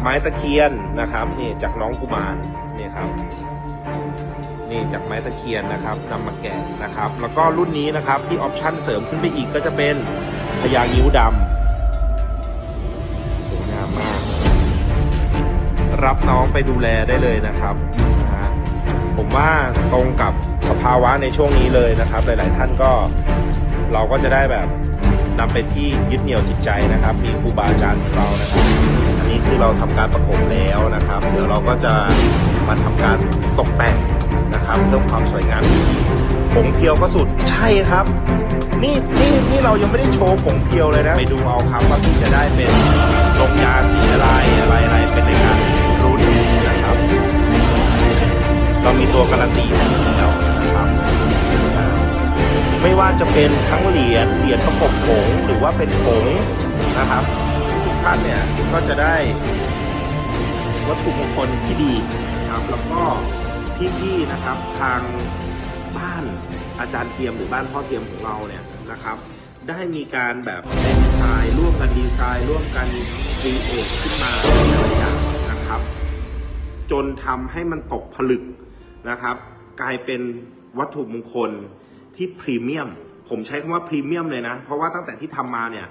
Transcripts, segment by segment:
ไม้ตะเคียนนะครับนี่จากน้องกุมารนี่ครับนี่จากไม้ตะเคียนนะครับนำมาแกะนะครับ แล้วก็รุ่นนี้นะครับที่ออปชั่นเสริมขึ้นไปอีกก็จะเป็นพญางิ้วดำสวยงามมาก รับน้องไปดูแลได้เลยนะครับนะผมว่าตรงกับสภาวะในช่วงนี้เลยนะครับ หลาย ๆ ท่านก็เราก็จะได้แบบนำไปที่ยึดเหนี่ยวจิตใจนะครับ มีครูบาอาจารย์ของเรานะครับ คือเราทำการประกบแล้วนะครับ เดี๋ยวเราก็จะมาทำการตกแต่งนะครับเพิ่มความสวยงามอีกผงเพียวก็สุดใช่ครับ นี่นี่นี่เรายังไม่ได้โชว์ผงเพียวเลยนะ ไปดูเอาครับว่าพี่จะได้เป็นลงยาสีอะไรอะไรอะไรเป็นในการรุ่นนะครับ เรามีตัวการันตีอยู่แล้วนะครับไม่ว่าจะเป็นทั้งเหรียญเหรียญประกบผงหรือว่าเป็นผงนะครับ ท่านเนี่ยก็จะได้วัตถุมงคลที่ดีนะครับแล้วก็พี่ๆนะครับทางบ้านอาจารย์เทียมหรือบ้านพ่อเทียมของเราเนี่ยนะครับ ได้มีการแบบดีไซน์ร่วมกันดีไซน์ร่วมกันรีเอทขึ้นมาหลายอย่างนะครับ จนทำให้มันตกผลึกนะครับ กลายเป็นวัตถุมงคลที่พรีเมียม ผมใช้คำว่าพรีเมียมเลยนะ เพราะว่าตั้งแต่ที่ทำมาเนี่ย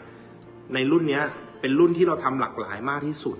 ในรุ่นเนี้ย เป็นรุ่นที่เราทำหลากหลายมากที่สุด